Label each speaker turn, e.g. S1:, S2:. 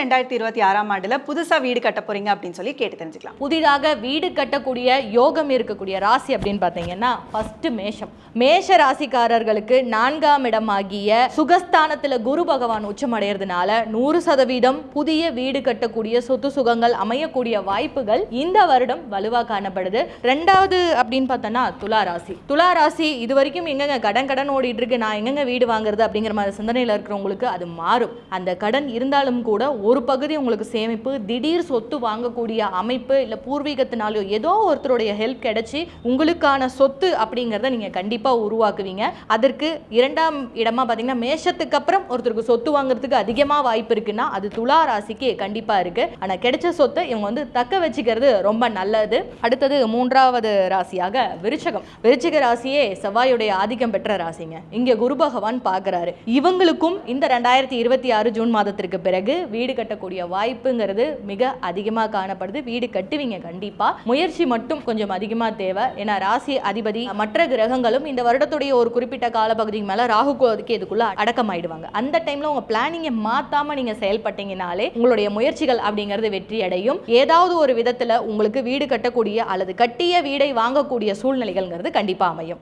S1: ரெண்டாயிரத்தி இருபத்தி ஆறாம் ஆண்டுல புதுசா வீடு கட்ட போறீங்க அப்படின்னு சொல்லி கேட்டு தெரிஞ்சுக்கலாம்.
S2: புதிதாக வீடு கட்டக்கூடிய யோகம் இருக்கக்கூடிய ராசி அப்படின்னு பார்த்தீங்கன்னா ஃபர்ஸ்ட் மேஷம். மேஷ ராசிக்காரர்களுக்கு நான்காம் இடமாகிய சுகஸ்தானத்துல குரு பகவான் உச்சமடைகிறதுனால நூறு சதவீதம் புதிய வீடு கட்டக்கூடிய சொத்து சுகங்கள் அமையக்கூடிய வாய்ப்புகள் இந்த வருடம் வலுவா காணப்படுது. ரெண்டாவது அப்படின்னு பார்த்தோன்னா துலா ராசி. துலா ராசி இது வரைக்கும் எங்கங்க கடன் கடன் ஓடிட்டு இருக்கு நான் எங்கங்க வீடு வாங்குறது அப்படிங்கிற மாதிரி சிந்தனையில் இருக்கிறவங்களுக்கு அது மாறும். அந்த கடன் இருந்தாலும் கூட ஒரு பகுதி உங்களுக்கு சேமிப்பு திடீர் சொத்து வாங்கக்கூடிய அமைப்பு இல்லை பூர்வீகத்தினாலையோ ஏதோ ஒருத்தருடைய ஹெல்ப் கிடைச்சி உங்களுக்கான சொத்து அப்படிங்கிறத நீங்கள் கண்டிப்பாக உருவாக்குவீங்க. அதற்கு இரண்டாம் இடமா பார்த்தீங்கன்னா மேஷத்துக்கு அப்புறம் ஒருத்தருக்கு சொத்து வாங்குறதுக்கு அதிகமாக வாய்ப்பு இருக்குன்னா அது துலா ராசிக்கு கண்டிப்பாக இருக்குது ஆனால் கிடைச்ச சொத்தை இவங்க வந்து தக்க வச்சுக்கிறது ரொம்ப நல்லது. அடுத்தது மூன்றாவது ராசியாக விருச்சகம். விருச்சிக ராசியே செவ்வாயுடைய ஆதிக்கம் பெற்ற ராசிங்க. இங்கே குரு பகவான் பார்க்குறாரு இவங்களுக்கும் இந்த ரெண்டாயிரத்தி இருபத்தி ஆறு ஜூன் மாதத்திற்கு பிறகு வீடு கட்டக்கூடிய வாய்ப்புங்கிறது மிக அதிகமாக காணப்படுது. வீடு கட்டுவீங்க கண்டிப்பா. முயற்சி மட்டும் கொஞ்சம் அதிகமாக தேவை. ஏன்னா ராசி அதிபதி மற்ற கிரகங்களும் இந்த வருடத்துடைய ஒரு குறிப்பிட்ட காலப்பகுதிக்கு மேல ராகு கோதுக்கு இதுக்குள்ள அடக்கமாயிடுவாங்க. அந்த டைம்ல உங்க பிளானிங்கை மாத்தாம நீங்க செயல்பட்டீங்கனாலே உங்களுடைய முயற்சிகள் அப்படிங்கிறது வெற்றி அடையும். ஏதாவது ஒரு விதத்துல உங்களுக்கு வீடு கட்டக்கூடிய அல்லது கட்டிய வீடை வாங்கக்கூடிய சூழ்நிலைகள்ங்கிறது கண்டிப்பா அமையும்.